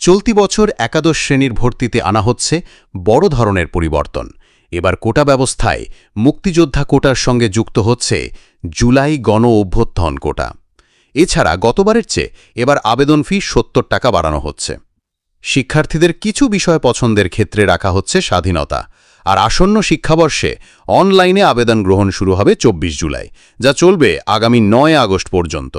চলতি বছর একাদশ শ্রেণির ভর্তিতে আনা হচ্ছে বড় ধরনের পরিবর্তন। এবার কোটা ব্যবস্থায় মুক্তিযোদ্ধা কোটার সঙ্গে যুক্ত হচ্ছে জুলাই গণ অভ্যুত্থান কোটা। এছাড়া গতবারের চেয়ে এবার আবেদন ফি সত্তর টাকা বাড়ানো হচ্ছে। শিক্ষার্থীদের কিছু বিষয় পছন্দের ক্ষেত্রে রাখা হচ্ছে স্বাধীনতা। আর আসন্ন শিক্ষাবর্ষে অনলাইনে আবেদন গ্রহণ শুরু হবে চব্বিশ জুলাই, যা চলবে আগামী নয় আগস্ট পর্যন্ত।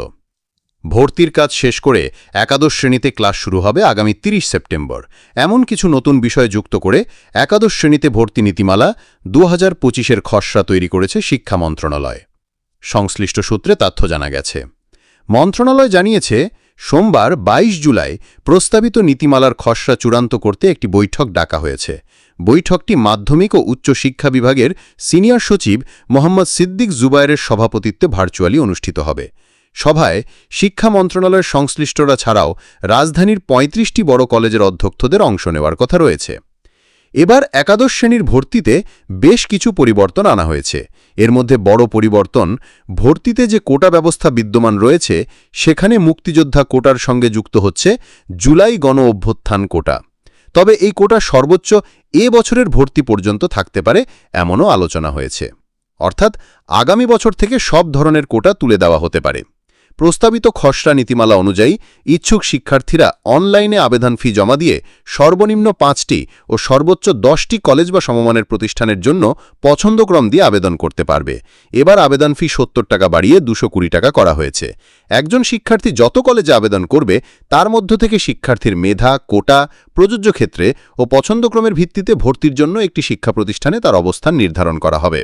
ভর্তির কাজ শেষ করে একাদশ শ্রেণীতে ক্লাস শুরু হবে আগামী ৩০ সেপ্টেম্বর। এমন কিছু নতুন বিষয় যুক্ত করে একাদশ শ্রেণীতে ভর্তি নীতিমালা দু হাজার পঁচিশের খসড়া তৈরি করেছে শিক্ষা মন্ত্রণালয়। সংশ্লিষ্ট সূত্রে তথ্য জানা গেছে। মন্ত্রণালয় জানিয়েছে, সোমবার ২২ জুলাই প্রস্তাবিত নীতিমালার খসড়া চূড়ান্ত করতে একটি বৈঠক ডাকা হয়েছে। বৈঠকটি মাধ্যমিক ও উচ্চ শিক্ষা বিভাগের সিনিয়র সচিব মোহাম্মদ সিদ্দিক জুবায়েরের সভাপতিত্বে ভার্চুয়ালি অনুষ্ঠিত হবে। সভায় শিক্ষা মন্ত্রণালয়ের সংশ্লিষ্টরা ছাড়াও রাজধানীর ৩৫টি বড় কলেজের অধ্যক্ষদের অংশ নেওয়ার কথা রয়েছে। এবার একাদশ শ্রেণির ভর্তিতে বেশ কিছু পরিবর্তন আনা হয়েছে। এর মধ্যে বড় পরিবর্তন, ভর্তিতে যে কোটা ব্যবস্থা বিদ্যমান রয়েছে, সেখানে মুক্তিযোদ্ধা কোটার সঙ্গে যুক্ত হচ্ছে জুলাই গণ অভ্যুত্থান কোটা। তবে এই কোটা সর্বোচ্চ এ বছরের ভর্তি পর্যন্ত থাকতে পারে এমনও আলোচনা হয়েছে। অর্থাৎ আগামী বছর থেকে সব ধরনের কোটা তুলে দেওয়া হতে পারে। প্রস্তাবিত খসড়া নীতিমালা অনুযায়ী ইচ্ছুক শিক্ষার্থীরা অনলাইনে আবেদন ফি জমা দিয়ে সর্বনিম্ন পাঁচটি ও সর্বোচ্চ দশটি কলেজ বা সমমানের প্রতিষ্ঠানের জন্য পছন্দক্রম দিয়ে আবেদন করতে পারবে। এবার আবেদন ফি সত্তর টাকা বাড়িয়ে দুশো কুড়ি টাকা করা হয়েছে। একজন শিক্ষার্থী যত কলেজে আবেদন করবে, তার মধ্য থেকে শিক্ষার্থীর মেধা, কোটা, প্রযোজ্য ক্ষেত্রে ও পছন্দক্রমের ভিত্তিতে ভর্তির জন্য একটি শিক্ষা প্রতিষ্ঠানে তার অবস্থান নির্ধারণ করা হবে।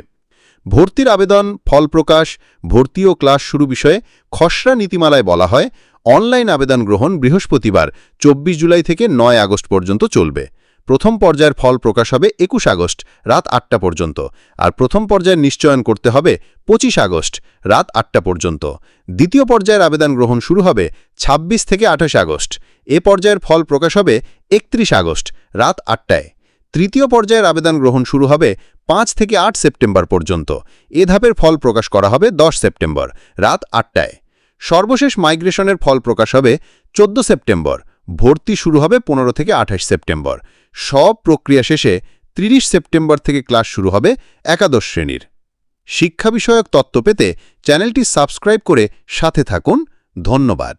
ভর্তির আবেদন, ফল প্রকাশ, ভর্তি ও ক্লাস শুরু বিষয়ে খসড়া নীতিমালায় বলা হয়, অনলাইন আবেদন গ্রহণ বৃহস্পতিবার, চব্বিশ জুলাই থেকে নয় আগস্ট পর্যন্ত চলবে। প্রথম পর্যায়ের ফল প্রকাশ হবে একুশ আগস্ট, রাত আটটা পর্যন্ত। আর প্রথম পর্যায়ের নিশ্চয়ন করতে হবে পঁচিশ আগস্ট, রাত আটটা পর্যন্ত। দ্বিতীয় পর্যায়ের আবেদন গ্রহণ শুরু হবে ২৬ থেকে আঠাশ আগস্ট। এ পর্যায়ের ফল প্রকাশ হবে একত্রিশ আগস্ট, রাত আটটায়। তৃতীয় পর্যায়ের আবেদন গ্রহণ শুরু হবে পাঁচ থেকে আট সেপ্টেম্বর পর্যন্ত। এ ধাপের ফল প্রকাশ করা হবে দশ সেপ্টেম্বর, রাত আটটায়। সর্বশেষ মাইগ্রেশনের ফল প্রকাশ হবে চোদ্দ সেপ্টেম্বর, ভর্তি শুরু হবে পনেরো থেকে আঠাশ সেপ্টেম্বর। সব প্রক্রিয়া শেষে ৩০ সেপ্টেম্বর থেকে ক্লাস শুরু হবে একাদশ শ্রেণির। শিক্ষা বিষয়ক তত্ত্ব পেতে চ্যানেলটি সাবস্ক্রাইব করে সাথে থাকুন। ধন্যবাদ।